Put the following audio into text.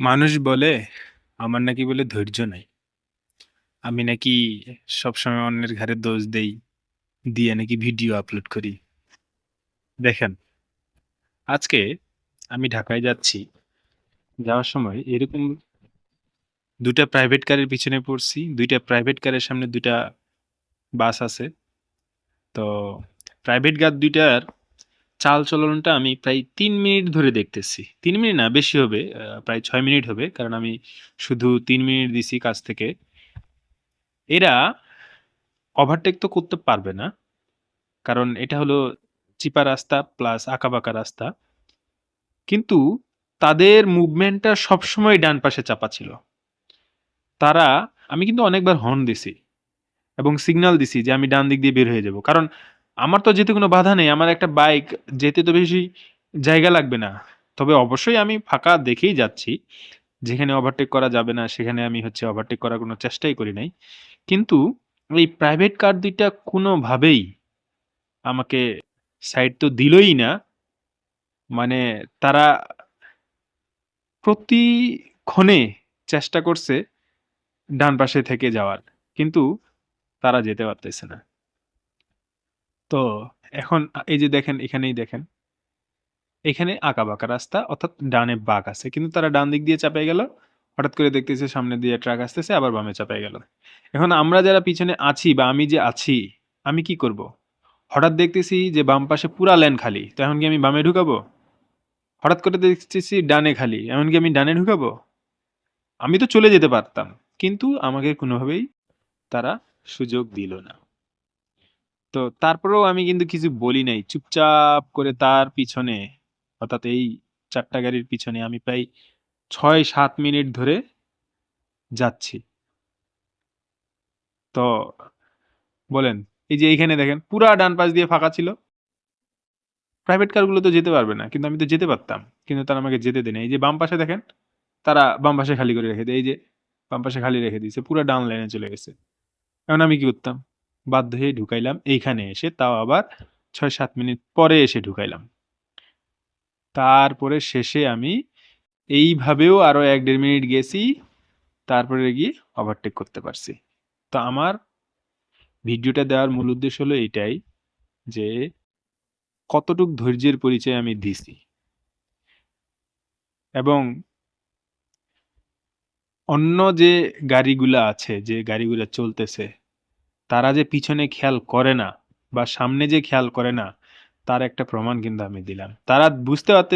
মানুষ বলে, আমার নাকি বলে ধৈর্য নাই। আমি নাকি সবসময় অন্যের ঘাড়ে দোষ দেই। দিয়ে নাকি ভিডিও আপলোড করি। দেখেন, আজকে আমি ঢাকায় যাচ্ছি। যাওয়ার সময় এরকম দুটা প্রাইভেট কারের পিছনে পড়ছি। দুইটা প্রাইভেট কারের সামনে ২ টা বাস আছে। তো প্রাইভেট কার ২ টার চাল-চলনটা আমি প্রায় তিন মিনিট ধরে দেখতেছি। তিন মিনিট না, বেশি হবে। প্রায় ছয় মিনিট হবে। কারণ আমি শুধু তিন মিনিট দিছি কাছ থেকে। এরা ওভারটেক তো করতে পারবে না। কারণ এটা হলো চিপা রাস্তা প্লাস আঁকাবাঁকা রাস্তা। কিন্তু তাদের মুভমেন্টটা সবসময় ডান পাশে চাপা ছিল। তারা, আমি কিন্তু অনেকবার হর্ন দিছি এবং সিগনাল দিছি যে আমি ডান দিক দিয়ে বের হয়ে যাব। কারণ আমার তো যেতে কোনো বাধা নেই। আমার একটা বাইক যেতে তো বেশি জায়গা লাগবে না। তবে অবশ্যই আমি ফাঁকা দেখেই যাচ্ছি। যেখানে ওভারটেক করা যাবে না, সেখানে আমি হচ্ছে ওভারটেক করার কোনো চেষ্টাই করি নাই। কিন্তু এই প্রাইভেট কার দুইটা কোনোভাবেই আমাকে সাইড তো দিলই না। মানে তারা প্রতিক্ষণে চেষ্টা করছে ডান পাশে থেকে যাওয়ার। কিন্তু তারা যেতে পারতেছে না। তো এখন এই যে দেখেন এখানেই দেখেন। এখানে আঁকাবাঁকা রাস্তা অর্থাৎ ডানে বাঁক আছে। কিন্তু তারা ডান দিক দিয়ে চাপায় গেল। হঠাৎ করে দেখতেছে সামনে দিয়ে ট্রাক আসতেছে আবার বামে চাপায় গেল। এখন আমরা যারা পিছনে আছি বা আমি যে আছি, আমি কি করব? হঠাৎ দেখতেছি যে বাম পাশে পুরা লেন খালি। তো এখন কি আমি বামে ঢুকাবো? হঠাৎ করে দেখতেছি ডানে খালি। এমনকি আমি ডানে ঢুকাবো? আমি তো চলে যেতে পারতাম। কিন্তু আমাকে কোনোভাবেই তারা সুযোগ দিল না। তো তারপরেও আমি কিন্তু কিছু বলি নাই। চুপচাপ করে তার পিছনে অর্থাৎ এই চারটা গাড়ির পিছনে আমি প্রায় ৬-৭ মিনিট ধরে যাচ্ছি। তো বলেন, এই যে এইখানে দেখেন পুরা ডান পাশ দিয়ে ফাঁকা ছিল। প্রাইভেট কারগুলো তো যেতে পারবে না। কিন্তু আমি তো যেতে পারতাম। কিন্তু তারা আমাকে যেতে দেয় এই যে বাম পাশে দেখেন, তারা বাম পাশে খালি করে রেখে দেয়। এই যে বাম পাশে খালি রেখে দিয়েছে। পুরা ডান লাইনে চলে গেছে। এখন আমি কি করতাম? বাধ্য হয়ে ঢুকাইলাম এইখানে এসে তাও আবার ৬-৭ মিনিট পরে এসে ঢুকাইলাম। তারপরে শেষে আমি এইভাবেও আরও এক দেড় মিনিট গেছি। তারপরে গিয়ে ওভারটেক করতে পারছি। তো আমার ভিডিওটা দেওয়ার মূল উদ্দেশ্য হলো এইটাই যে কতটুক ধৈর্যের পরিচয় আমি দিছি। এবং অন্য যে গাড়িগুলা আছে, যে গাড়িগুলো চলতেছে, তারা যে পিছনে খেয়াল করে না বা সামনে যে খেয়াল করে না, তার একটা প্রমাণ কিন্তু আমি দিলাম। তারা বুঝতে পারতেছে